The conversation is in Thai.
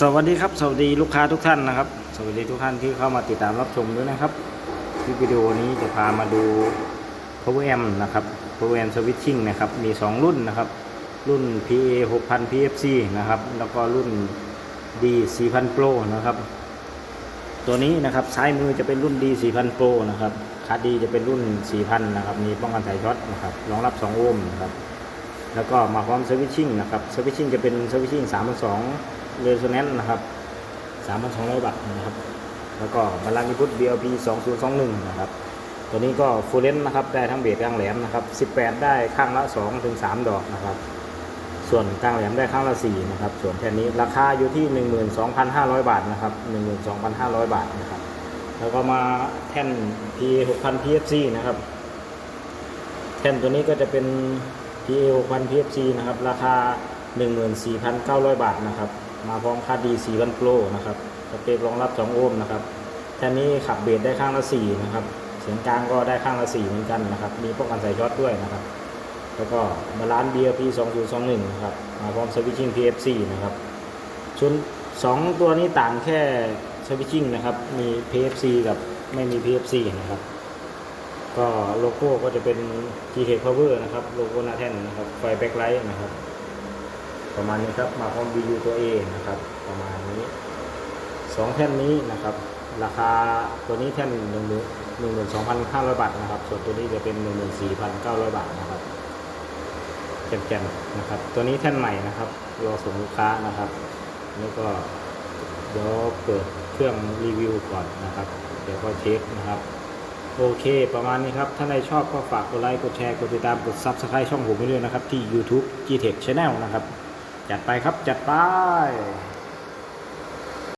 สวัสดีครับ สวัสดีลูกค้าทุกท่านนะครับ สวัสดีทุกท่านที่เข้ามาติดตามรับชมด้วยนะครับคลิปวิดีโอนี้จะพามาดู Power Amp นะครับ Power Amp Switching นะครับ มี 2 รุ่นนะครับ รุ่น PA 6000 PFC นะครับ แล้วก็รุ่น D 4000 Pro นะครับ ตัวนี้นะครับซ้ายมือจะเป็นรุ่น D 4000 Pro นะครับคาดดีจะเป็นรุ่น 4000 นะครับ มีป้องกันสายช็อตนะครับ รองรับ 2 โอห์มนะครับ แล้วก็มาพร้อมสวิตชิ่งนะครับสวิตชิ่งจะเป็นสวิตชิ่ง3.2 เรโซแนนซ์นะครับ 3,200 บาทนะครับ แล้วก็บาลานซ์อิพุต BLP 2021 นะครับ ตัวนี้ก็ฟูลเลนนะครับ ได้ทั้งเบสกลางแหลมนะครับ 18 ได้ข้างละ2ถึง3ดอกนะครับ ส่วนกลางแหลมได้ข้างละ 4 นะครับ ส่วนแท่นนี้ราคาอยู่ที่ 12,500 บาทนะครับ 12,500 บาทนะครับ แล้วก็มาแท่น P 6,000 PFC นะครับ แท่นตัวนี้ก็จะเป็น PA 6,000 PFC นะครับ ราคา 14,900 บาทนะครับ มาพร้อมคาร์ดี4,000 Pro นะครับสเปครองรับ2โอห์มนะครับแท่นี้ขับเบสได้ข้างละ4นะครับเสียงกลางก็ได้ข้างละ4เหมือนกันนะครับ มีป้องกันสายช็อตด้วยนะครับ แล้วก็บาลานซ์ BLP 2021นะครับมาพร้อมสวิตชิ่ง PFC นะครับชุดสองตัวนี้ต่างแค่สวิตชิ่งนะครับมี PFC กับไม่มี PFC นะครับ ก็โลโก้ก็จะเป็น g t Power นะครับ โลโก้หน้าแท่นนะครับ ไฟแบ็คไลท์นะครับ ประมาณนี้ครับมาพร้อม VU ตัว A นะครับ ประมาณนี้สองแท่นนี้นะครับ ราคาตัวนี้แท่นหนึ่งหมื่นสองพันห้าร้อยบาทนะครับ ส่วนตัวนี้จะเป็นหนึ่งหมื่นสี่พันเก้าร้อยบาทนะครับแจ่มๆนะครับ ตัวนี้แท่นใหม่นะครับรอส่งลูกค้านะครับแล้วก็เดี๋ยวเปิดเครื่องรีวิวก่อนนะครับ เดี๋ยวก็เช็คนะครับโอเค ประมาณนี้ครับ ถ้าใครชอบก็ฝากกดไลค์ กดแชร์ กดติดตาม กด Subscribe ช่องผมไปด้วยนะครับ ที่ YouTube Gtech Channel นะครับ จัดไปครับจัดไป